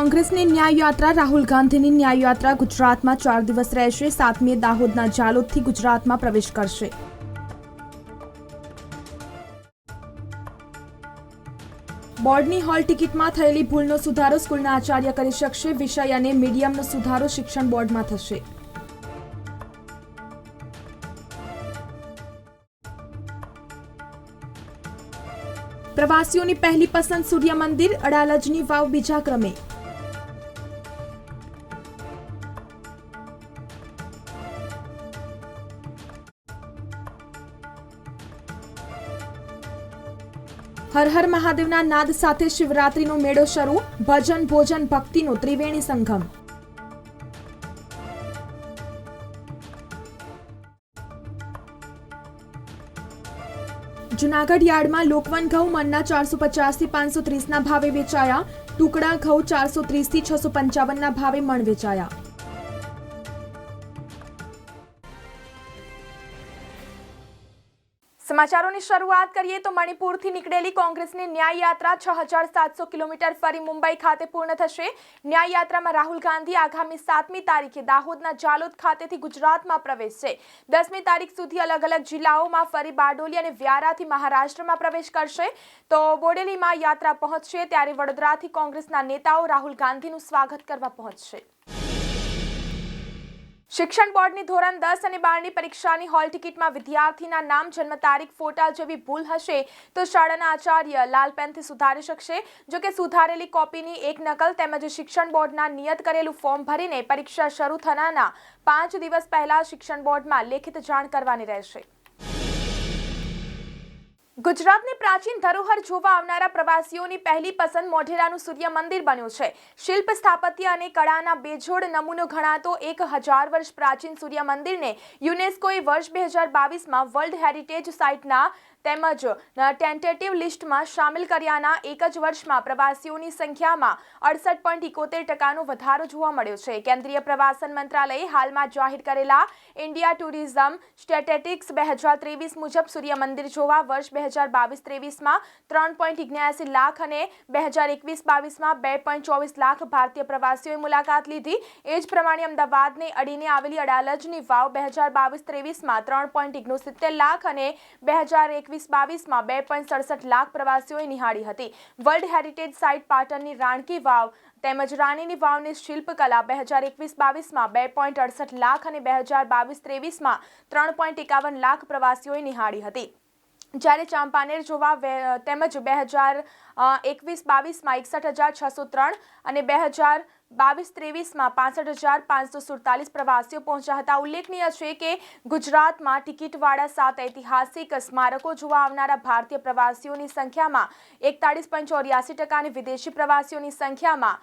કોંગ્રેસની ન્યાય યાત્રા રાહુલ ગાંધીની ન્યાય યાત્રા ગુજરાતમાં ચાર દિવસ રહેશે. સાતમીએ દાહોદના જાલોદથી ગુજરાતમાં પ્રવેશ કરશે. બોર્ડની હોલ ટિકિટમાં થયેલી ભૂલનો સુધારો સ્કૂલના આચાર્ય કરી શકશે. વિષય અને મીડિયમનો સુધારો શિક્ષણ બોર્ડમાં થશે. પ્રવાસીઓની પહેલી પસંદ સૂર્ય મંદિર, અડાલજની વાવ બીજા ક્રમે. હર હર મહાદેવના નાદ સાથે શિવરાત્રીનો મેળો શરૂ, ભજન ભોજન ભક્તિનો ત્રિવેણી સંગમ. જુનાગઢ યાર્ડમાં લોકવન ઘઉં મનના ચારસો પચાસથી પાંચસો ત્રીસના ભાવે વેચાયા, ટુકડા ઘઉં ચારસો ત્રીસથી છસો પંચાવનના ભાવે મણ વેચાયા. સમાચારોની શરૂઆત કરીએ તો મણિપુરથી નીકળેલી કોંગ્રેસની ન્યાય યાત્રા છ હજાર સાતસો કિલોમીટર ફરી મુંબઈ ખાતે પૂર્ણ થશે. ન્યાય યાત્રામાં રાહુલ ગાંધી આગામી સાતમી તારીખે દાહોદના જાલોદ ખાતેથી ગુજરાતમાં પ્રવેશશે દસમી તારીખ સુધી અલગ અલગ જિલ્લાઓમાં ફરી બારડોલી અને વ્યારાથી મહારાષ્ટ્રમાં પ્રવેશ કરશે. તો બોડેલીમાં યાત્રા પહોંચશે, ત્યારે વડોદરાથી કોંગ્રેસના નેતાઓ રાહુલ ગાંધીનું સ્વાગત કરવા પહોંચશે. શિક્ષણ બોર્ડની ધોરણ દસ અને બારની પરીક્ષાની હોલ ટિકિટમાં વિદ્યાર્થીના નામ, જન્મ તારીખ, ફોટા જેવી ભૂલ હશે તો શાળાના આચાર્ય લાલ પેનથી સુધારી શકશે. જો કે સુધારેલી કોપીની એક નકલ તેમજ શિક્ષણ બોર્ડના નિયત કરેલું ફોર્મ ભરીને પરીક્ષા શરૂ થનારના પાંચ દિવસ પહેલા શિક્ષણ બોર્ડમાં લેખિત જાણ કરવાની રહેશે. ગુજરાતની પ્રાચીન ધરોહર જોવા આવનારા પ્રવાસીઓની પહેલી પસંદ મોઢેરાનું સૂર્ય મંદિર બન્યું છે. શિલ્પ સ્થાપત્ય અને કળાના બેજોડ નમૂનો ગણાતો એક હજાર વર્ષ પ્રાચીન સૂર્ય મંદિરને યુનેસ્કોએ વર્ષ બે હજાર બાવીસમાં વર્લ્ડ હેરિટેજ સાઇટના તેમજ ટેન્ટેટિવ લિસ્ટમાં સામેલ કર્યાના એક જ વર્ષમાં પ્રવાસીઓની સંખ્યામાં અડસઠ પોઈન્ટ ઇકોતેર ટકાનો વધારો જોવા મળ્યો છે. કેન્દ્રીય પ્રવાસન મંત્રાલયે હાલમાં જાહેર કરેલા ઇન્ડિયા ટુરિઝમ સ્ટેટેટિક્સ બે હજાર ત્રેવીસ મુજબ સૂર્ય મંદિર જોવા વર્ષ બે હજાર બાવીસ ત્રેવીસમાં ત્રણ પોઈન્ટ ઇગ્યાસી લાખ અને બે હજાર એકવીસ બાવીસમાં બે પોઈન્ટ ચોવીસ લાખ ભારતીય પ્રવાસીઓએ મુલાકાત લીધી. એ જ પ્રમાણે અમદાવાદને અડીને આવેલી અડાલજની વાવ બે હજાર બાવીસ ત્રેવીસમાં ત્રણ પોઈન્ટ સિત્તેર લાખ અને બે હજાર એકવીસ બાવીસમાં બે પોઈન્ટ સડસઠ લાખ પ્રવાસીઓએ નિહાળી હતી. વર્લ્ડ હેરિટેજ સાઇટ પાટણની રાણકી વાવ તેમજ રાણીની વાવની શિલ્પકલા બે હજાર એકવીસ બાવીસમાં બે પોઈન્ટ અડસઠ લાખ અને બે હજાર બાવીસ ત્રેવીસમાં ત્રણ પોઈન્ટ એકાવન લાખ પ્રવાસીઓએ નિહાળી હતી. જ્યારે ચાંપાનેર જોવા તેમજ બે હજાર એકવીસ બાવીસમાં એકસઠ હજાર છસો ત્રણ અને બે હજાર બાવીસ ત્રેવીસમાં પાસઠ હજાર પાંચસો સુડતાલીસ પ્રવાસીઓ પહોંચ્યા હતા. ઉલ્લેખનીય છે કે ગુજરાતમાં ટિકિટવાળા સાત ઐતિહાસિક સ્મારકો જોવા આવનારા ભારતીય પ્રવાસીઓની સંખ્યામાં એકતાળીસ પોઈન્ટ ચોર્યાસી ટકા અને વિદેશી પ્રવાસીઓની સંખ્યામાં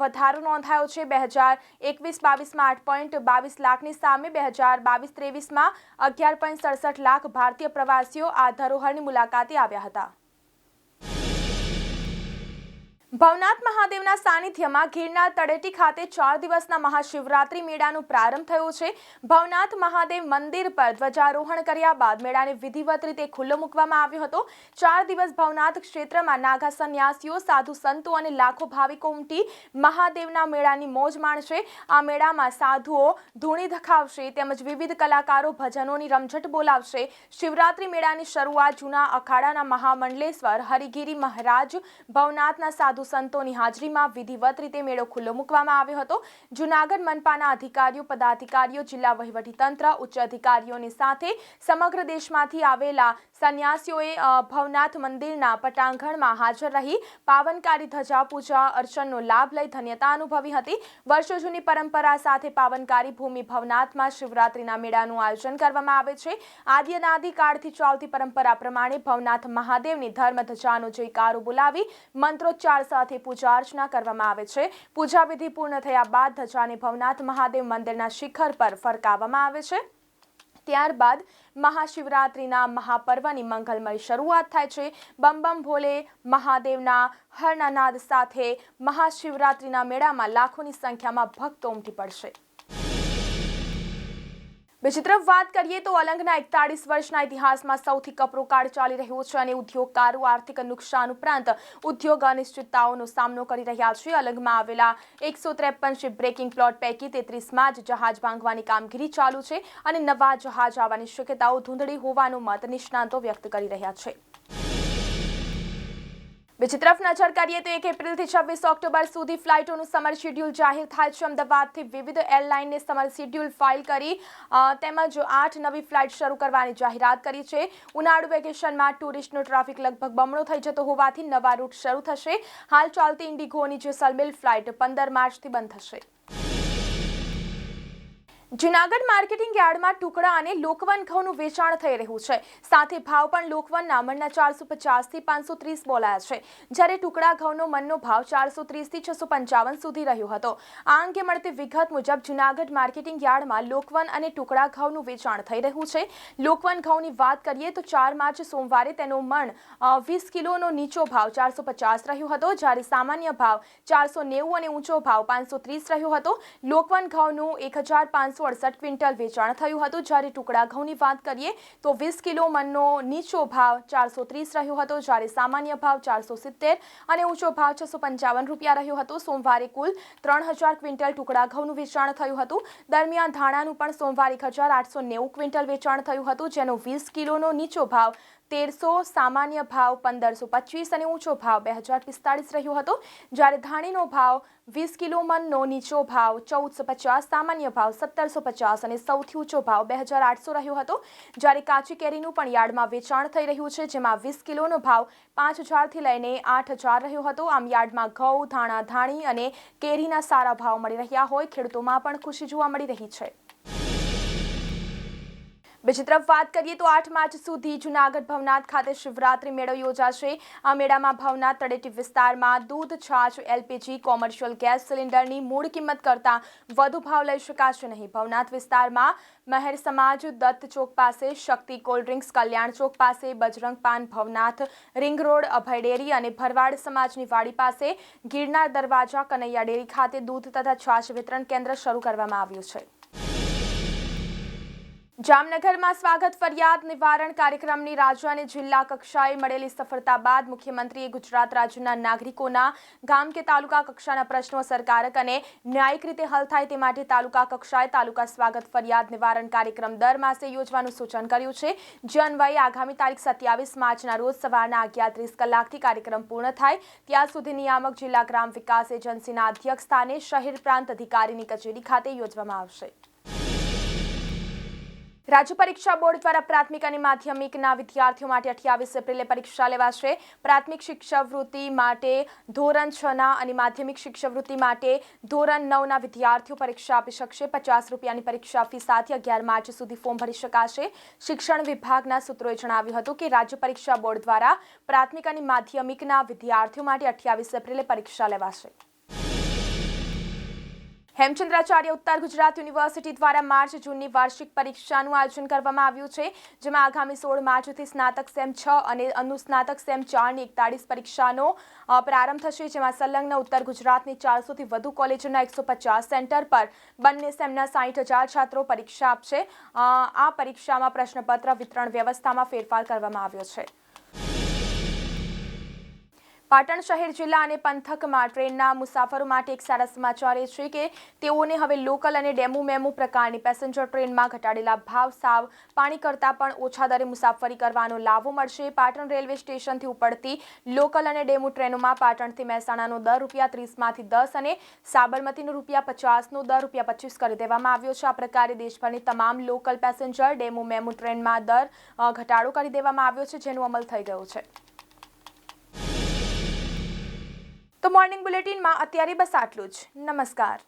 વધારો નોંધાયો છે. બે હજાર એકવીસ બાવીસમાં આઠ પોઈન્ટ બાવીસ લાખની સામે બે હજાર બાવીસ ત્રેવીસમાં અગિયાર પોઈન્ટ સડસઠ લાખ ભારતીય પ્રવાસીઓ આ ધરોહરની મુલાકાતે આવ્યા હતા. ભવનાથ મહાદેવના સાનિધ્યમાં ગીરના તળેટી ખાતે ચાર દિવસના મહાશિવરાત્રી મેળાનો પ્રારંભ થયો છે. ભવનાથ મહાદેવ મંદિર પર ધ્વજારોહણ કર્યા બાદ મેળાને વિધિવત રીતે ખુલ્લો મૂકવામાં આવ્યો હતો. ચાર દિવસ ભવનાથ ક્ષેત્રમાં નાગા સંન્યાસીઓ, સાધુ સંતો અને લાખો ભાવિકો ઉમટી મહાદેવના મેળાની મોજ માણશે. આ મેળામાં સાધુઓ ધૂણી ધખાવશે તેમજ વિવિધ કલાકારો ભજનોની રમઝટ બોલાવશે. શિવરાત્રી મેળાની શરૂઆત જૂના અખાડાના મહામંડલેશ્વર, હરિગીરી મહારાજ, ભવનાથના સાધુ સંતોની હાજરીમાં વિધિવત રીતે મેળો ખુલ્લો મૂકવામાં આવ્યો હતો. જૂનાગઢ મનપાના અધિકારીઓ, પદાધિકારીઓ, જિલ્લા વહીવટીતંત્ર, ઉચ્ચ અધિકારીઓની સાથે સમગ્ર દેશમાંથી આવેલા સંન્યાસીઓએ ભવનાથ મંદિરના પટાંગણમાં હાજર રહી પાવનકારી ધજા પૂજા અર્ચનનો લાભ લઈ ધન્યતા અનુભવી હતી. વર્ષો જૂની પરંપરા સાથે પાવનકારી ભૂમિ ભવનાથમાં શિવરાત્રીના મેળાનું આયોજન કરવામાં આવે છે. આદિ કાળથી ચાલતી પરંપરા પ્રમાણે ભવનાથ મહાદેવની ધર્મ ધજાનો જયકારો બોલાવી મંત્રોચ્ચાર સાથે પૂજા અર્ચના કરવામાં આવે છે. પૂજા વિધિ પૂર્ણ થયા બાદ ધજાને ભવનાથ મહાદેવ મંદિરના શિખર પર ફરકાવવામાં આવે છે. ત્યારબાદ મહાશિવરાત્રિના મહાપર્વની મંગલમય શરૂઆત થાય છે. બમ બમ ભોલે મહાદેવના હરના સાથે મહાશિવરાત્રિના મેળામાં લાખોની સંખ્યામાં ભક્તો ઉમટી પડશે. બીજી તરફ વાત કરીએ તો અલંગના એકતાળીસ વર્ષના ઇતિહાસમાં સૌથી કપરો કાળ ચાલી રહ્યો છે અને ઉદ્યોગકારો આર્થિક નુકસાન ઉપરાંત ઉદ્યોગ અનિશ્ચિતતાઓનો સામનો કરી રહ્યા છે. અલંગમાં આવેલા એકસો ત્રેપન શિપ બ્રેકિંગ પ્લોટ પૈકી તેત્રીસમાં જ જહાજ ભાંગવાની કામગીરી ચાલુ છે અને નવા જહાજ આવવાની શક્યતાઓ ધૂંધળી હોવાનો મત નિષ્ણાંતો વ્યક્ત કરી રહ્યા છે. બીજી તરફ નજર કરીએ તો એક એપ્રિલથી છવ્વીસ ઓક્ટોબર સુધી ફ્લાઇટોનું સમર શેડ્યુલ જાહેર થાય છે. અમદાવાદથી વિવિધ એરલાઇનને સમર શેડ્યુલ ફાઇલ કરી તેમજ આઠ નવી ફ્લાઇટ શરૂ કરવાની જાહેરાત કરી છે. ઉનાળુ વેકેશનમાં ટુરિસ્ટનો ટ્રાફિક લગભગ બમણો થઈ જતો હોવાથી નવા રૂટ શરૂ થશે. હાલ ચાલતી ઇન્ડિગોની જેસલમેર ફ્લાઇટ પંદર માર્ચથી બંધ થશે. જુનાગઢ માર્કેટિંગ યાર્ડમાં ટુકડા અને લોકવન ઘઉંનું વેચાણ થઈ રહ્યું છે. સાથે ભાવ પણ લોકવનના મણના ચારસો પચાસથી પાંચસો ત્રીસ બોલાયા છે. જ્યારે ટુકડા ઘઉંનો મનનો ભાવ ચારસો ત્રીસથી છસો પંચાવન સુધી રહ્યો હતો. આ અંગે મળતી વિગત મુજબ જુનાગઢ માર્કેટિંગ યાર્ડમાં લોકવન અને ટુકડા ઘઉંનું વેચાણ થઈ રહ્યું છે. લોકવન ઘઉંની વાત કરીએ તો ચાર માર્ચ સોમવારે તેનો મણ વીસ કિલોનો નીચો ભાવ ચારસો પચાસ રહ્યો હતો. જ્યારે સામાન્ય ભાવ ચારસો નેવું અને ઊંચો ભાવ પાંચસો ત્રીસ રહ્યો હતો. લોકવન ઘઉંનું એક હજાર પાંચસો અડસઠ ક્વિન્ટલ વેચાણ થયું હતું. જ્યારે ટુકડા ઘઉંની વાત કરીએ તો વીસ કિલો મનનો નીચો ભાવ ચારસો ત્રીસ રહ્યો હતો. જ્યારે સામાન્ય ભાવ ચારસો સિત્તેર અને ઊંચો ભાવ છસો પંચાવન રૂપિયા રહ્યો હતો. સોમવારે કુલ ત્રણ હજાર ક્વિન્ટલ ટુકડા ઘઉંનું વેચાણ થયું હતું. દરમિયાન ધાણાનું પણ સોમવારે એક હજાર આઠસો નેવું ક્વિન્ટલ વેચાણ થયું હતું, જેનો વીસ કિલોનો નીચો ભાવ તેરસો સામાન્ય ભાવ, પંદરસો પચીસ અને ઊંચો ભાવ બે હજાર પિસ્તાળીસ રહ્યો હતો. જ્યારે ધાણીનો ભાવ વીસ કિલો મનનો, નીચો ભાવ ચૌદસો પચાસ, સામાન્ય ભાવ સત્તરસો પચાસ અને સૌથી ઊંચો ભાવ બે હજાર આઠસો રહ્યો હતો. જ્યારે કાચી કેરીનું પણ યાર્ડમાં વેચાણ થઈ રહ્યું છે, જેમાં વીસ કિલોનો ભાવ પાંચ હજારથી લઈને આઠ હજાર રહ્યો હતો. આમ યાર્ડમાં ઘઉં, ધાણા, ધાણી અને કેરીના સારા ભાવ મળી રહ્યા હોય, ખેડૂતોમાં પણ ખુશી જોવા મળી રહી છે. બીજી તરફ વાત કરીએ તો આઠ માર્ચ સુધી જુનાગઢ ભવનાથ ખાતે શિવરાત્રી મેળો યોજાશે. આ મેળામાં ભવનાથ તળેટી વિસ્તારમાં દૂધ, છાશ, એલપીજી, કોમર્શિયલ ગેસ સિલિન્ડરની મૂળ કિંમત કરતાં વધુ ભાવ લઈ શકાશે નહીં. ભવનાથ વિસ્તારમાં મહેર સમાજ, દત્ત ચોક પાસે શક્તિ કોલ્ડ ડ્રિંક્સ, કલ્યાણ ચોક પાસે Bajrang paan, Bhavnath ring road, Abhay dairy અને ભરવાડ સમાજની વાડી પાસે ગિરનાર દરવાજા, કનૈયા ડેરી ખાતે દૂધ તથા છાશ વિતરણ કેન્દ્ર શરૂ કરવામાં આવ્યું છે. જામનગરમાં સ્વાગત ફરિયાદ નિવારણ કાર્યક્રમની રાજ્ય અને જિલ્લા કક્ષાએ મળેલી સફળતા બાદ મુખ્યમંત્રીએ ગુજરાત રાજ્યના નાગરિકોના ગામ કે તાલુકા કક્ષાના પ્રશ્નો સરકારક અને ન્યાયિક રીતે હલ થાય તે માટે તાલુકા કક્ષાએ તાલુકા સ્વાગત ફરિયાદ નિવારણ કાર્યક્રમ દર માસે યોજવાનું સૂચન કર્યું છે. જે અન્વયે આગામી તારીખ સત્યાવીસ માર્ચના રોજ સવારના અગિયાર ત્રીસ કલાકથી કાર્યક્રમ પૂર્ણ થાય. ત્યાં સુધી નિયામક જિલ્લા ગ્રામ વિકાસ એજન્સીના અધ્યક્ષ સ્થાને શહેર પ્રાંત અધિકારીની કચેરી ખાતે યોજવામાં આવશે. રાજ્ય પરીક્ષા બોર્ડ દ્વારા પ્રાથમિક અને માધ્યમિકના વિદ્યાર્થીઓ માટે અઠ્યાવીસ એપ્રિલે પરીક્ષા લેવાશે. પ્રાથમિક શિક્ષાવૃત્તિ માટે ધોરણ છના અને માધ્યમિક શિક્ષાવૃત્તિ માટે ધોરણ નવના વિદ્યાર્થીઓ પરીક્ષા આપી શકશે. પચાસ રૂપિયાની પરીક્ષા ફી સાથે અગિયાર માર્ચ સુધી ફોર્મ ભરી શકાશે. શિક્ષણ વિભાગના સૂત્રોએ જણાવ્યું હતું કે રાજ્ય પરીક્ષા બોર્ડ દ્વારા પ્રાથમિક અને માધ્યમિકના વિદ્યાર્થીઓ માટે અઠ્યાવીસ એપ્રિલે પરીક્ષા લેવાશે. હેમચંદ્રાચાર્ય ઉત્તર ગુજરાત યુનિવર્સિટી દ્વારા માર્ચ જૂનની વાર્ષિક પરીક્ષાનું આયોજન કરવામાં આવ્યું છે, જેમાં આગામી સોળ માર્ચથી સ્નાતક સેમ છ અને અનુસ્નાતક સેમ ચારની એકતાળીસ પરીક્ષાનો પ્રારંભ થશે, જેમાં સંલગ્ન ઉત્તર ગુજરાતની ચારસોથી વધુ કોલેજોના એકસો પચાસ સેન્ટર પર બંને સેમના સાઠ હજાર છાત્રો પરીક્ષા આપશે. આ પરીક્ષામાં પ્રશ્નપત્ર વિતરણ વ્યવસ્થામાં ફેરફાર કરવામાં આવ્યો છે. પાટણ શહેર જિલ્લા અને પંથકમાં ટ્રેનના મુસાફરો માટે એક સારા સમાચાર એ છે કે તેઓને હવે લોકલ અને ડેમુ મેમુ પ્રકારની પેસેન્જર ટ્રેનમાં ઘટાડેલા ભાવ, સાવ, પાણી કરતાં પણ ઓછા દરે મુસાફરી કરવાનો લાભો મળશે. પાટણ રેલવે સ્ટેશનથી ઉપડતી લોકલ અને ડેમુ ટ્રેનોમાં પાટણથી મહેસાણાનો દર રૂપિયા ત્રીસમાંથી દસ અને સાબરમતીનો રૂપિયા પચાસનો દર રૂપિયા પચીસ કરી દેવામાં આવ્યો છે. આ પ્રકારે દેશભરની તમામ લોકલ પેસેન્જર ડેમુ મેમુ ટ્રેનમાં દર ઘટાડો કરી દેવામાં આવ્યો છે, જેનો અમલ થઈ ગયો છે. તો મોર્નિંગ બુલેટિનમાં અત્યારે બસ આટલું જ. નમસ્કાર.